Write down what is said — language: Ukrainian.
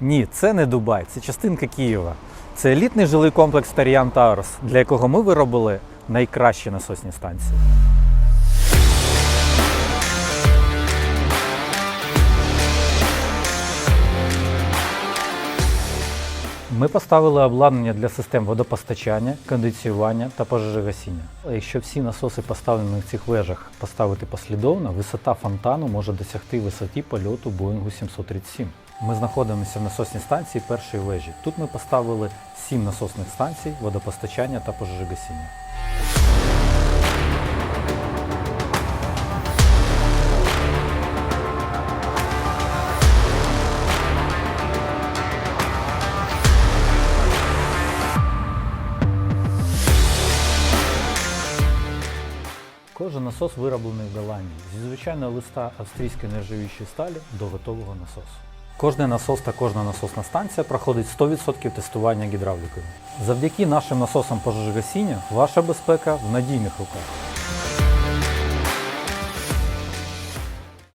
Ні, це не Дубай, це частинка Києва. Це елітний жилий комплекс Таріан Таурус, для якого ми виробили найкращі насосні станції. Ми поставили обладнання для систем водопостачання, кондиціювання та пожежогасіння. Якщо всі насоси поставлені в цих вежах поставити послідовно, висота фонтану може досягти висоті польоту Боїнгу 737. Ми знаходимося в насосній станції першої вежі. Тут ми поставили сім насосних станцій водопостачання та пожежогасіння. Кожен насос вироблений в Голландії зі звичайного листа австрійської нержавіючої сталі до готового насосу. Кожний насос та кожна насосна станція проходить 100% тестування гідравлікою. Завдяки нашим насосам пожежогасіння ваша безпека в надійних руках.